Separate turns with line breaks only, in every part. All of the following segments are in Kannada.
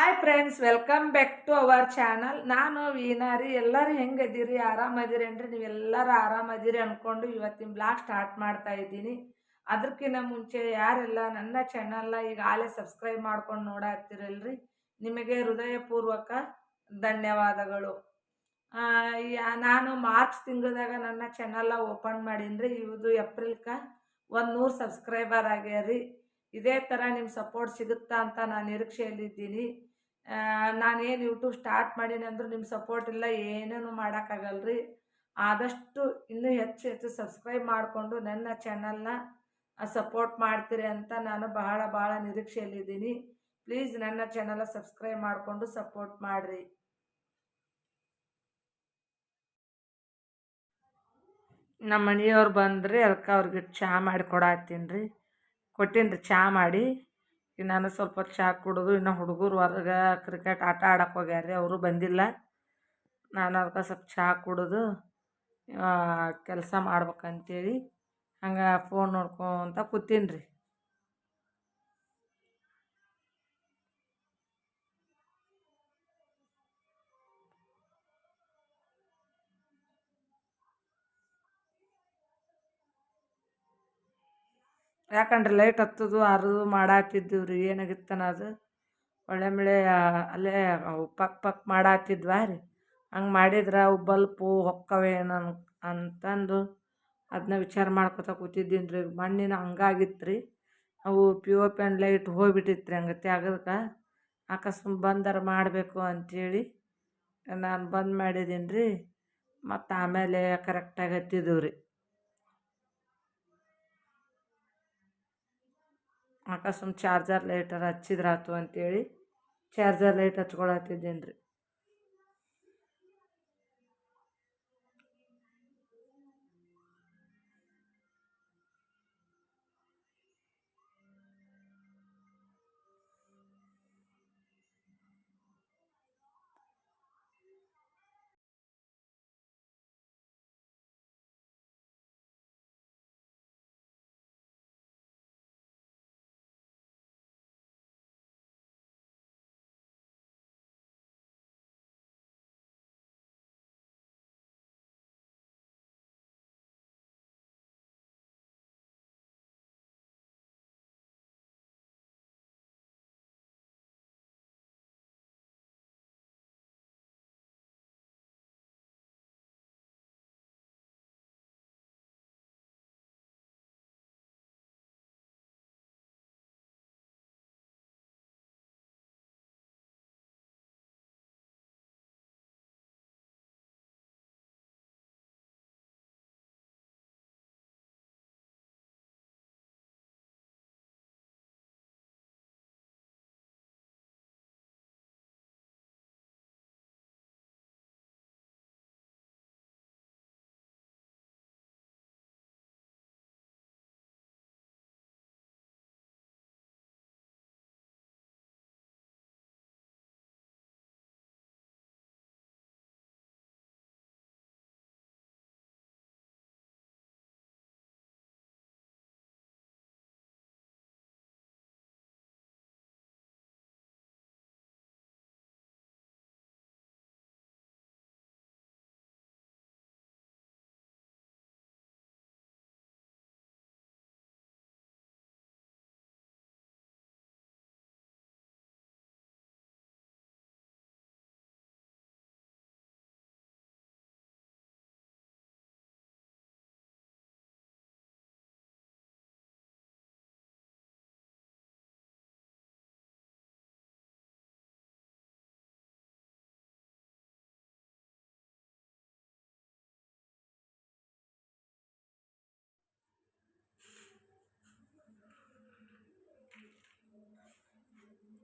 Hi friends welcome back to our channel ನಾನು ವೀನಾರಿ ಎಲ್ಲರೂ ಹೆಂಗದಿರಿ ಆರಾಮದಿರಿ ಅಂದ್ರೆ ನೀವೆಲ್ಲರೂ ಆರಾಮದಿರಿ ಅಂದ್ಕೊಂಡು ಇವತ್ತಿನ ಬ್ಲಾಗ್ ಸ್ಟಾರ್ಟ್ ಮಾಡ್ತಾ ಇದ್ದೀನಿ. ಅದಕ್ಕಿಂತ ಮುಂಚೆ ಯಾರೆಲ್ಲ ನನ್ನ ಚಾನಲ್ನ ಈಗ ಆಲೇ ಸಬ್ಸ್ಕ್ರೈಬ್ ಮಾಡ್ಕೊಂಡು ನೋಡಾತ್ತಿರಲ್ರಿ ನಿಮಗೆ ಹೃದಯಪೂರ್ವಕ ಧನ್ಯವಾದಗಳು. ನಾನು ಮಾರ್ಚ್ ತಿಂಗಳದಾಗ ನನ್ನ ಚಾನಲ್ನ ಓಪನ್ ಮಾಡೀನಿ ಇವತ್ತು ಏಪ್ರಿಲ್ಕ ಒಂದು ನೂರು ಸಬ್ಸ್ಕ್ರೈಬರ್ ಆಗ್ಯಾರಿ. ಇದೇ ಥರ ನಿಮ್ಮ ಸಪೋರ್ಟ್ ಸಿಗುತ್ತಾ ಅಂತ ನಾನು ನಿರೀಕ್ಷೆಯಲ್ಲಿದ್ದೀನಿ. ನಾನೇನು ಯೂಟ್ಯೂಬ್ ಸ್ಟಾರ್ಟ್ ಮಾಡೀನಿ ಅಂದರೂ ನಿಮ್ಮ ಸಪೋರ್ಟ್ ಇಲ್ಲ, ಏನೇನು ಮಾಡೋಕ್ಕಾಗಲ್ರಿ. ಆದಷ್ಟು ಇನ್ನೂ ಹೆಚ್ಚು ಹೆಚ್ಚು ಸಬ್ಸ್ಕ್ರೈಬ್ ಮಾಡಿಕೊಂಡು ನನ್ನ ಚಾನಲ್ನ ಸಪೋರ್ಟ್ ಮಾಡ್ತೀರಿ ಅಂತ ನಾನು ಬಹಳ ಬಹಳ ನಿರೀಕ್ಷೆಯಲ್ಲಿದ್ದೀನಿ. ಪ್ಲೀಸ್ ನನ್ನ ಚಾನಲ್ ಸಬ್ಸ್ಕ್ರೈಬ್ ಮಾಡಿಕೊಂಡು ಸಪೋರ್ಟ್ ಮಾಡಿರಿ. ನಮ್ಮ ಮನೆಯವ್ರು ಬಂದ್ರಿ ಅದಕ್ಕೆ ಅವ್ರಿಗೆ ಚಹಾ ಮಾಡಿ ಕೊಡತ್ತೀನಿ ರೀ. ಕೊಟ್ಟೀನಿ ರೀ ಚಹಾ ಮಾಡಿ. ನಾನು ಸ್ವಲ್ಪ ಚಹಾ ಕುಡಿದು ಇನ್ನು ಹುಡುಗರು ಹೊರಗೆ ಕ್ರಿಕೆಟ್ ಆಟ ಆಡಕ್ಕೆ ಹೋಗ್ಯಾರ ರೀ ಅವರು ಬಂದಿಲ್ಲ. ನಾನು ಅದಕ್ಕೆ ಸ್ವಲ್ಪ ಚಹಾ ಕುಡಿದು ಕೆಲಸ ಮಾಡ್ಬೇಕಂತೇಳಿ ಹಂಗೆ ಫೋನ್ ನೋಡ್ಕೊತ ಕೂತೀನಿ ರೀ ಯಾಕಂದ್ರೆ ಲೈಟ್ ಹತ್ತದು ಅರದು ಮಾಡಾತಿದ್ದೀವಿ ರೀ ಏನಾಗಿತ್ತನ ಅದು? ಒಳ್ಳೆ ಮಳೆ ಅಲ್ಲೇ ಪಕ್ ಪಕ್ ಮಾಡಾತಿದ್ವಾ ರೀ? ಹಂಗೆ ಮಾಡಿದ್ರೆ ಅವು ಬಲ್ಪು ಅನ್ ಅಂತಂದು ಅದನ್ನ ವಿಚಾರ ಮಾಡ್ಕೊತ ಕೂತಿದ್ದೀನಿ ರೀ ಮಣ್ಣಿನ ಹಂಗಾಗಿತ್ತು ರೀ ಅವು ಪಿ ಒ ಪೆನ್ ಲೈಟ್ ಹೋಗ್ಬಿಟ್ಟಿತ್ತು ರೀ ಹಂಗೆ ತೆಗದಕ್ಕೆ ಅಕಸ್ಮಾತ್ ಬಂದರ ಮಾಡಬೇಕು ಅಂಥೇಳಿ ನಾನು ಬಂದ್ ಮಾಡಿದ್ದೀನಿ ರೀ ಮತ್ತು ಆಮೇಲೆ ಕರೆಕ್ಟಾಗಿ ಹತ್ತಿದ್ದೀವಿ ರೀ ಅಕಸ್ಮಾತ್ ಚಾರ್ಜರ್ ಲೈಟರ್ ಹಚ್ಚಿದ್ರಾತು ಅಂತೇಳಿ ಚಾರ್ಜರ್ ಲೈಟ್ ಹಚ್ಕೊಳತ್ತಿದ್ದೇನೆ ರೀ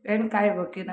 ಎಣ್ಣೆ ಕಾಯ್ಬೇಕಿನ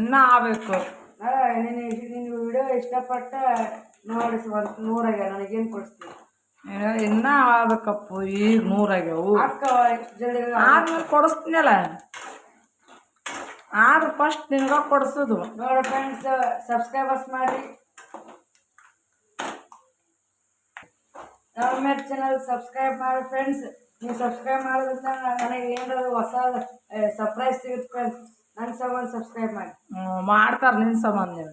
ಇನ್ನೂ ಆಗಬೇಕು
ನೀನು ನಿನ್ನ ವಿಡಿಯೋ ಇಷ್ಟಪಟ್ಟ ನೋಡಿ ಒಂದು ನೂರಾಗ ನನಗೇನು ಕೊಡಿಸ್ತೀನಿ
ಇನ್ನ ಆಗ್ಬೇಕಪ್ಪು ಈಗ ನೂರಾಗ್ಯವು
ಅಕ್ಕ ಜಲ್ದಿ
ಆದ್ಮೇಲೆ ಕೊಡಿಸ್ತೀನಲ್ಲ. ಆದ್ರೆ ಫಸ್ಟ್ ನಿನ್ಗ ಕೊಡಿಸೋದು.
ನೋಡಿ ಫ್ರೆಂಡ್ಸ್ ಸಬ್ಸ್ಕ್ರೈಬರ್ಸ್ ಮಾಡಿ. ಮೇಲೆ ಚಾನಲ್ ಸಬ್ಸ್ಕ್ರೈಬ್ ಮಾಡಿ ಫ್ರೆಂಡ್ಸ್ ನೀವು ಸಬ್ಸ್ಕ್ರೈಬ್ ಮಾಡೋದ್ರಿಂದ ನನಗೆ ಏನಾದ್ರು ಹೊಸ ಸರ್ಪ್ರೈಸ್ ಸಿಗುತ್ತೆ ಫ್ರೆಂಡ್ಸ್ ನನ್ನ ಸಂಬಂಧ ಸಬ್ಸ್ಕ್ರೈಬ್ ಮಾಡಿ.
ಮಾಡ್ತಾರೆ ನಿನ್ನ ಸಂಬಂಧ ನೀವು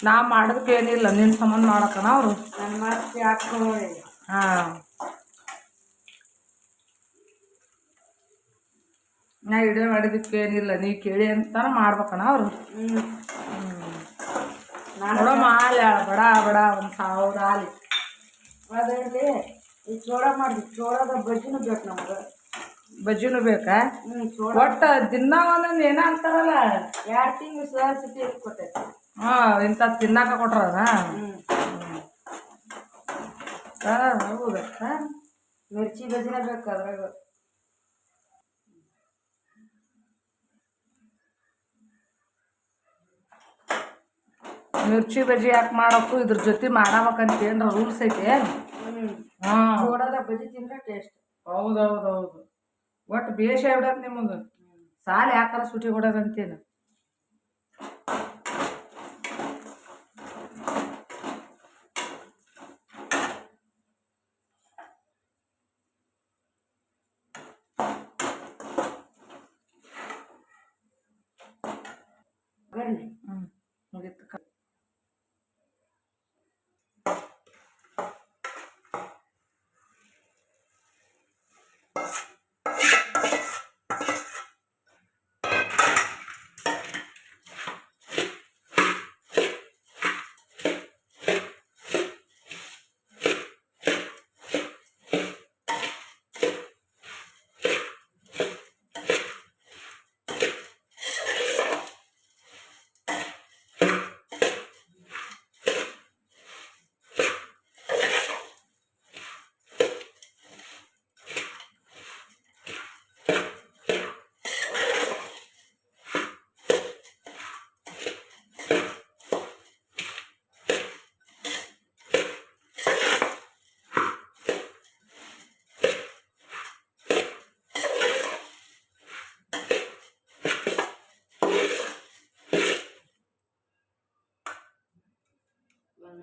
ನಾ ಮಾಡೋದಕ್ಕೆ ಏನಿಲ್ಲ ನಿನ್ನ ಸಂಬಂಧ ಮಾಡಕ್ಕನ ಅವರು?
ನನ್ನ ಮಾತು ಹಾಕ್ಕೊಳ್ಳಿ
ಹಾಂ. ನಾ ವಿಡಿಯೋ ಮಾಡಿದಕ್ಕೆ ಏನಿಲ್ಲ ನೀ ಕೇಳಿ ಅಂತಾನ ಮಾಡ್ಬೇಕನ ಅವರು? ನೋಡೋ ಮಾಲೆ ಬಡ ಬಡ ಒಂದು ಸಾವಿರ ಆಲಿ
ಅದೇ ಈ ಚೋಳ ಮಾಡಿದ್ವಿ ಚೋಳದ ಬಜ್ಜಿನೂ ಬೇಕು ನಮ್ಗೆ.
ಬಜ್ಜಿನೂ ಬೇಕಾ? ಒಟ್ಟ ದಿನ ಒಂದೊಂದು ಏನ ಅಂತಾರಲ್ಲ
ಎರಡು ತಿಂಗಳು ಸುಧಾರಿಸಿ ಕೊಟ್ಟೈತಿ.
ಹಾ ಇಂಥ ತಿನ್ನಾಕ ಕೊಟ್ರ
ಮಿರ್ಚಿ ಬಜ್ಜಿನ ಬೇಕು ಅದ್ರಾಗ.
ಮಿರ್ಚಿ ಬಜ್ಜಿ ಯಾಕೆ ಮಾಡಬೇಕು ಇದ್ರ ಜೊತೆ ಮಾಡಬೇಕಂತ ಏನ್ರ ರೂಲ್ಸ್ ಐತೆ.
ಹ್ಞೂ ಬಜ್ಜಿ ತಿಂದ್ರೆ ಟೇಸ್ಟ್
ಹೌದು ಹೌದು ಹೌದು ಒಟ್ಟು ಬೇಷ ಆಗ್ಬಿಡತ್ತೆ ನಿಮಗೆ ಸಾಲ ಯಾಕಾರ ಸುಟಿ ಕೊಡೋದಂತೇನು
ಗಣ್ಣೆ
ಹ್ಞೂ ಮುಗೀತು ಕ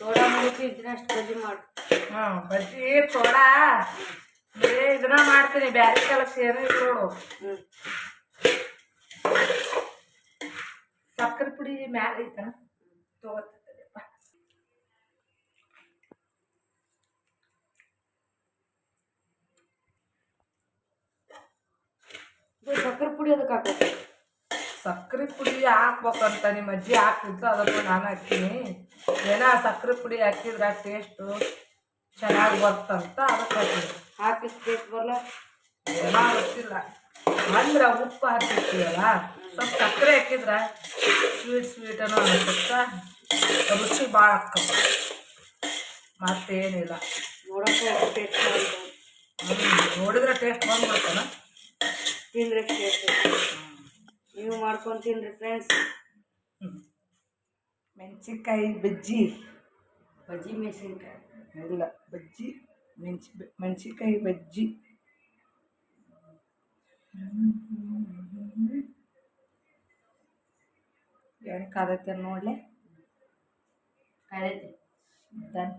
ಚೋಳ ಮುಗಿಸಿ ಇದನ್ನಷ್ಟು ಬಜ್ಜಿ ಮಾಡು
ಹಾಂ ಬಜ್ಜಿ ಸೋಡಾ ಬರೀ ಇದನ್ನ ಮಾಡ್ತೀನಿ ಬ್ಯಾರೆ ಕೆಲಸ ಏನೂ ಇಲ್ಲ ನೋಡು ಸಕ್ಕರೆ ಪುಡಿ ಮ್ಯಾಲ ಐತ ತಗೋತಪ್ಪ
ಸಕ್ಕರೆ ಪುಡಿ ಅದಕ್ಕೆ ಹಾಕಬೇಕು.
ಸಕ್ಕರೆ ಪುಡಿ ಹಾಕ್ಬೇಕಂತ ನಿಮ್ಮ ಅಜ್ಜಿ ಹಾಕ್ತಿದ್ದು ಅದನ್ನು ನಾನು ಹಾಕ್ತೀನಿ. ಏನೋ ಸಕ್ಕರೆ ಪುಡಿ ಹಾಕಿದ್ರೆ ಟೇಸ್ಟು ಚೆನ್ನಾಗಿ ಬರ್ತಂತ ಅದಕ್ಕೆ ಹಾಕ್ತೀನಿ.
ಹಾಕಿ ಟೇಸ್ಟ್ ಬರಲ್ಲ
ಏನೋ ಗೊತ್ತಿಲ್ಲ ಅಂದ್ರೆ ಉಪ್ಪು ಹಾಕಿರ್ತೀವಲ್ಲ ಸ್ವಲ್ಪ ಸಕ್ಕರೆ ಹಾಕಿದ್ರೆ ಸ್ವೀಟ್ ಸ್ವೀಟ್ ಅನ್ನೋ ಅನ್ಸುತ್ತ? ರುಚಿ ಭಾಳ ಹಾಕಮ್ಮ ಮತ್ತೇನಿಲ್ಲ.
ನೋಡೋಕೆ ಟೇಸ್ಟ್
ನೋಡಿದ್ರೆ ಟೇಸ್ಟ್ ಬಂದ್ಬಿಡ್ತಾನ.
ತಿಂದ್ರೆ ಟೇಸ್ಟ್ ನೀವು ಮಾಡ್ಕೊಂಡು ತಿನ್ರಿ ಫ್ರೆಂಡ್ಸ್
ಮೆಣಸಿನ್ಕಾಯಿ ಬಜ್ಜಿ.
ಬಜ್ಜಿ ಮೆಣಸಿನ್ಕಾಯಿ.
ಇಲ್ಲ ಬಜ್ಜಿ ಮೆಣಸಿ ಮೆಣಸಿನ್ಕಾಯಿ ಬಜ್ಜಿ. ಏನು ಕಾದೈತೆ ನೋಡ್ಲೆ?
ಕಾದೈತೆ.
ಡನ್.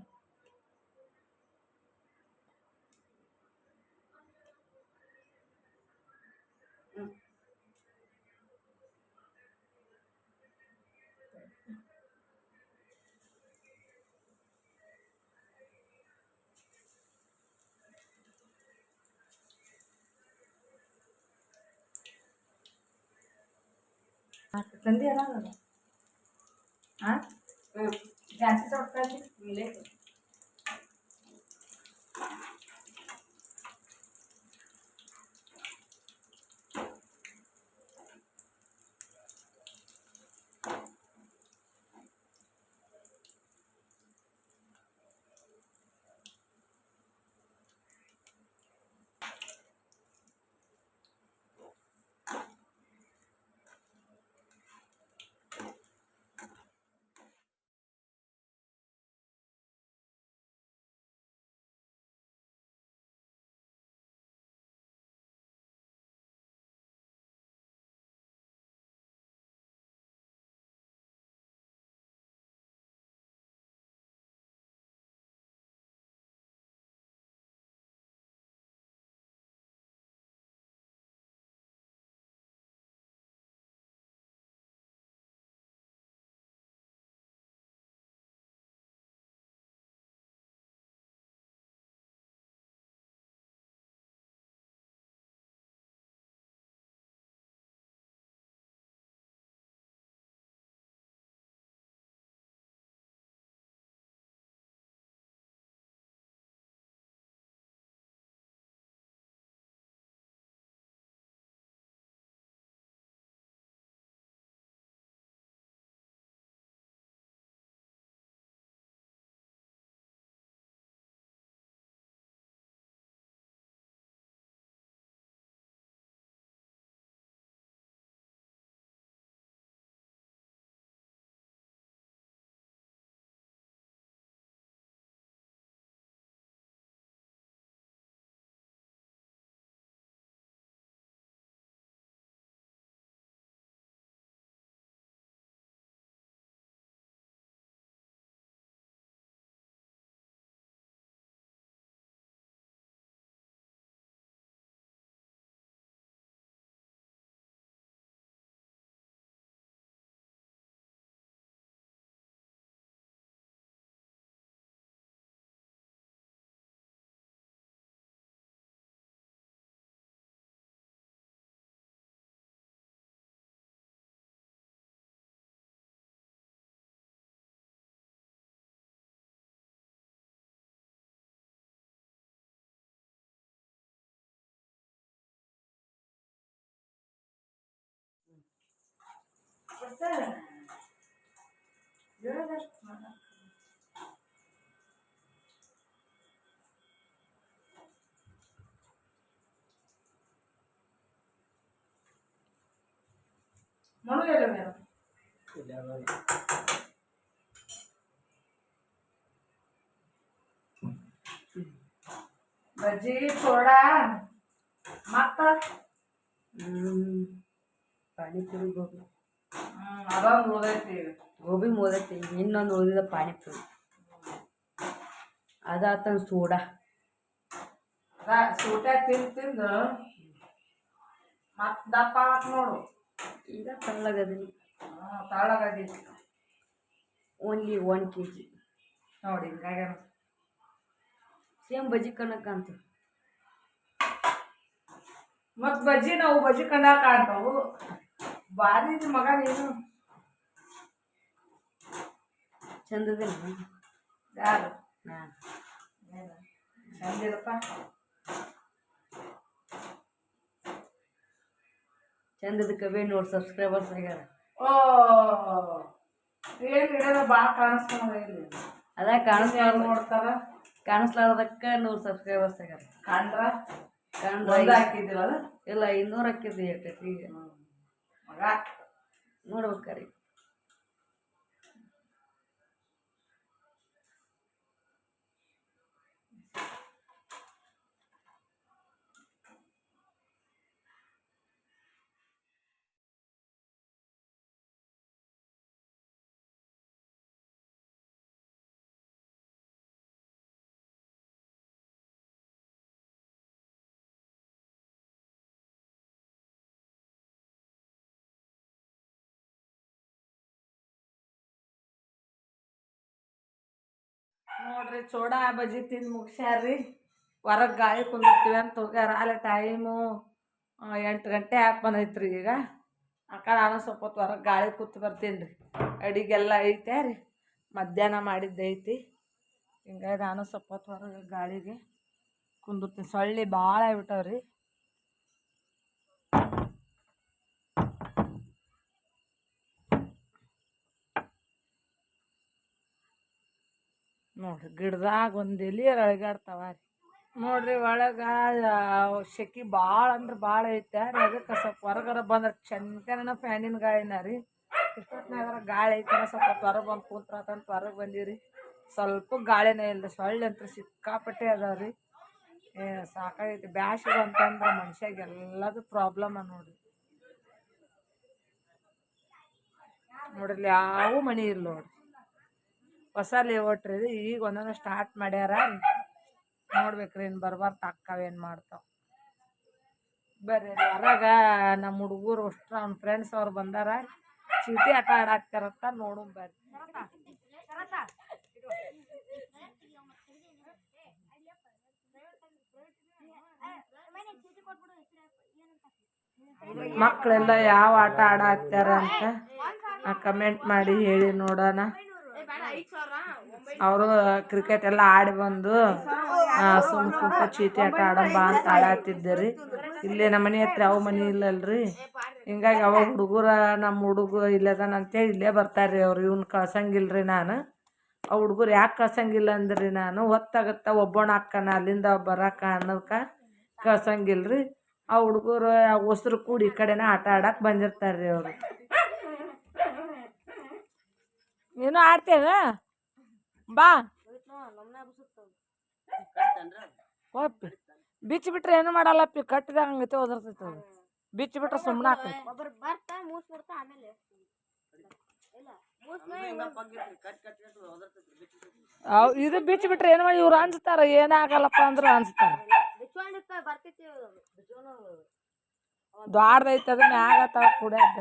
ತಂದಿ ಅಲ್ಲ ಹಾಂ ಜಾಸ್ತಿ ಸ್ವಲ್ಪ ಇಲ್ಲೇ ಮನುವೆಲ್ಲ ಮೇಡಮ್ ಬಜ್ಜಿ ಸೋಡಾ ಮತ್ತ
ಪಾನಿಪುರಿ ಗೋಬಿ
ಹ್ಮ್ ಅದೊಂದು ಉಳ್ದೈತಿ ಈಗ.
ಗೋಬಿ ಮೋದೈತಿ ಇನ್ನೊಂದು ಉಳಿದಿದ ಪಾನಿಪುರಿ. ಅದಾತನ ಸೋಡಾ.
ಅದ ಸೂಟ ತಿಂದು ತಿಂದು ಮತ್ತೆ ದಪ್ಪ ಆಗತ್ ನೋಡು.
ಈಗ ತಳ್ಳಗದೀನಿ.
ಹಾಂ ತಳ್ಳಗದಿ
ಓನ್ಲಿ ಒನ್ ಕೆ ಜಿ
ನೋಡಿ ಹಿಂಗಾಗಿ
ಸೇಮ್ ಬಜ್ಜಿ ಕಣಕ್ಕಂತ ಮತ್ತೆ
ಮತ್ ಬಜ್ಜಿ ನಾವು ಬಜ್ಜಿ ಕಂಡಾಗ ಕಾಣ್ತಾವು. ಭಾರಿ ಇದ್ ಮಗ ನೀನು.
ಚಂದದಿಲ್ಲ
ಯಾರು?
ನಾನು?
ಚಂದಿರಪ್ಪ.
ಚಂದದ ಬೇ ನೋಡಿ ಸಬ್ಸ್ಕ್ರೈಬರ್ಸ್ ಆಗ್ಯಾರ.
ಓ ಏನು ಹಿಡಿಯೋದ? ಭಾಳ ಕಾಣಿಸ್ಕೊಂಡ ಇಲ್ಲಿ.
ಅದ
ಯಾರು
ಕಾಣಿಸ್ಲಾರ್ದ
ನೋಡ್ತಾರ?
ಕಾಣಿಸ್ಲಾರ್ದಕ್ಕ ನೂರು ಸಬ್ಸ್ಕ್ರೈಬರ್ಸ್ ಆಗ್ಯಾರ.
ಕಂಡ್ರ
ಕಂಡ್ರ
ಹಾಕಿದ್ದಿಲ್ಲ
ಇಲ್ಲ ಇನ್ನೂರು ಹಾಕಿದ್ವಿ ಎಷ್ಟೈತಿ ಈಗ
ಮಗ ನೋಡ್ರಿ, ಚೋಡಾ ಬಜ್ಜಿ ತಿಂದು ಮುಗಿಸ್ಯಾರ್ರಿ. ಹೊರಗೆ ಗಾಳಿ ಕುಂದಿರ್ತೀವಿ ಅಂತ ಹೋಗ್ಯಾರ. ಅಲ್ಲಿ ಟೈಮು ಎಂಟು ಗಂಟೆ ಹಾಕಿ ಬಂದೈತ್ರಿ ಈಗ. ಅಕ್ಕ ನಾನು ಸ್ವಲ್ಪ ಹೊತ್ತು ಹೊರಗೆ ಗಾಳಿ ಕೂತು ಬರ್ತೀನಿ ರೀ ಅಡಿಗೆಲ್ಲ ಐತೆ ರೀ. ಮಧ್ಯಾಹ್ನ ಮಾಡಿದ್ದೈತಿ ಹಿಂಗಾಗಿ ನಾನು ಸ್ವಲ್ಪ ಹೊತ್ತು ಹೊರಗೆ ಗಾಳಿಗೆ ಕುಂದಿರ್ತೀನಿ. ಸೊಳ್ಳೆ ಭಾಳ ಆಗ್ಬಿಟ್ಟವ್ ನೋಡ್ರಿ, ಗಿಡದಾಗ ಒಂದು ಎಲೆ ಅಳಗಾಡ್ತಾವ ರೀ. ನೋಡ್ರಿ, ಒಳಗೆ ಸೆಕೆ ಭಾಳ ಅಂದ್ರೆ ಭಾಳ ಐತೆ ರೀ. ಅದಕ್ಕೆ ಸ್ವಲ್ಪ ಹೊರಗರ ಬಂದ್ರೆ ಚಂದನ ಫ್ಯಾನಿನ ಗಾಳಿನ ರೀ. ಇಷ್ಟೊತ್ತಿನಾಗರ ಗಾಳಿ ಐತಾರ ಸ್ವಲ್ಪ ಹೊರಗೆ ಬಂದು ಕೂತ್ರಂತ ಹೊರಗೆ ಬಂದೀವಿ ಸ್ವಲ್ಪ ಗಾಳಿನೇ ಇಲ್ಲ ಸೊಳ್ಳೆ ಅಂತ ಸಿಕ್ಕಾಪಟ್ಟೆ ಅದಾವ ರೀ. ಏ, ಸಾಕಾಗೈತಿ. ಬ್ಯಾಸಿಗೆ ಅಂತಂದ್ರೆ ಮನುಷ್ಯಾಗ ಎಲ್ಲದು ಪ್ರಾಬ್ಲಮ್ ನೋಡ್ರಿ. ನೋಡ್ರಿ ಯಾವ ಮನೆ ಇಲ್ಲ ನೋಡ್ರಿ. ಹೊಸ ಲೇಔಟ್ ರೀ. ಈಗ ಒಂದೊಂದು ಸ್ಟಾರ್ಟ್ ಮಾಡ್ಯಾರ. ನೋಡ್ಬೇಕ್ರಿ ಇನ್ನು ಬರ್ಬಾರ್ದು ಅಕ್ಕವೇನು ಮಾಡ್ತಾವ. ಬರ್ರಿ ಹೊರಗ ನಮ್ಮ ಹುಡುಗರು ಅಷ್ಟು ಅವ್ನ ಫ್ರೆಂಡ್ಸ್ ಅವ್ರು ಬಂದಾರ. ಚೀಟಿ ಆಟ ಆಡಾಕ್ತಾರಂತ ನೋಡು ಬರ್ರಿ. ಮಕ್ಕಳೆಲ್ಲ ಯಾವ ಆಟ ಆಡಾಕ್ತಾರ ಅಂತ ಕಮೆಂಟ್ ಮಾಡಿ ಹೇಳಿ ನೋಡೋಣ. ಅವರು ಕ್ರಿಕೆಟ್ ಎಲ್ಲ ಆಡಿ ಬಂದು ಸುಮ್ ಸುಮ್ಮ ಚೀಟಿ ಆಟ ಆಡಂಬ ಅಂತ ಆಡಾತಿದ್ದೀರಿ. ಇಲ್ಲೇ ನಮ್ಮ ಮನೆ ಹತ್ರ ಯಾವ ಮನೆ ಇಲ್ಲಲ್ರಿ? ಹಿಂಗಾಗಿ ಅವಾಗ ಹುಡುಗರ ನಮ್ಮ ಹುಡುಗ ಇಲ್ಲದಾನ ಅಂತೇಳಿ ಇಲ್ಲೇ ಬರ್ತಾರೆ ಅವ್ರು. ಇವ್ನ ಕಳ್ಸಂಗಿಲ್ರಿ ನಾನು. ಆ ಹುಡುಗರು ಯಾಕೆ ಕಳ್ಸಂಗಿಲ್ಲ ಅಂದ್ರಿ ನಾನು? ಹೊತ್ತಾಗತ್ತ ಒಬ್ಬಣ ಅಕ್ಕನ, ಅಲ್ಲಿಂದ ಬರಕ ಅನ್ನೋದಕ್ಕೆ ಕಳ್ಸಂಗಿಲ್ರಿ. ಆ ಹುಡುಗರು ಒಸ್ರು ಕೂಡಿ ಈ ಕಡೆನ ಆಟ ಆಡಕ್ಕೆ ಬಂದಿರ್ತಾರೆ ರೀ ಅವರು. ನೀನು ಆಡ್ತೇನ? ಬಾ. ಹೋಪಿ ಬಿಚ್ಚಿ ಬಿಟ್ರೆ ಏನು ಮಾಡಲ್ಲಪ್ಪ? ಕಟ್ಟಿದಾಗ ಹಂಗೈತೆ ಓದಿರ್ತೈತೆ ಅದು. ಬಿಚ್ಚಿ ಬಿಟ್ರೆ ಸುಮ್ಮನೆ ಅವ್ ಇದು ಬಿಚ್ಚಿ ಬಿಟ್ರೆ ಏನು ಮಾಡಿ ಇವ್ರು ಅನ್ಸ್ತಾರ? ಏನಾಗಲ್ಲಪ್ಪ ಅಂದ್ರೆ ಅನ್ಸ್ತಾರ.
ಬಿಚ್ಕೊಂಡಿರ್ತ
ಅದನ್ನ ಆಗತ್ತ ಕುಡಿಯೋದ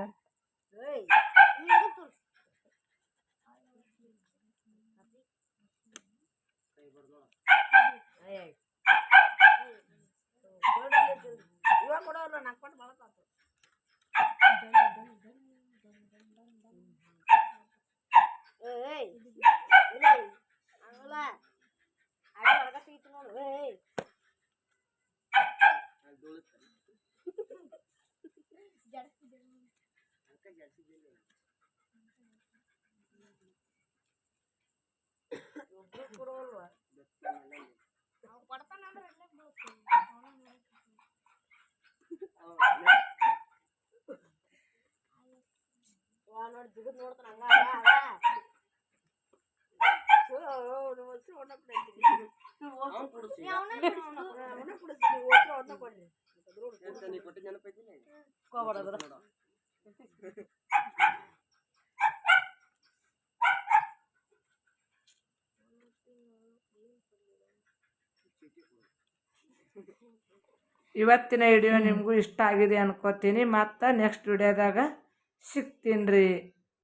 ಇವಾಗ ಕೊಡೋಲ್ಲ ನಾಲ್ಕು ಕೊಟ್ಟು ಬಳಕ ಏಯ್ ಇಲ್ಲ ಹಂಗಲ್ಲ ಅಡಿ ಹೊರಗ ಸಿಗಿತು ನೋಡು ಏಯ್ ವಾ ನೋಡಿ ಜಿಗದ್ ನೋಡ್ತಾನ ಹಂಗ ಅದ
ಇವತ್ತಿನ ವಿಡಿಯೋ ನಿಮಗೂ ಇಷ್ಟ ಆಗಿದೆ ಅನ್ಕೋತೀನಿ. ಮತ್ತು ನೆಕ್ಸ್ಟ್ ವಿಡಿಯೋದಾಗ ಸಿಗ್ತೀನಿ ರೀ.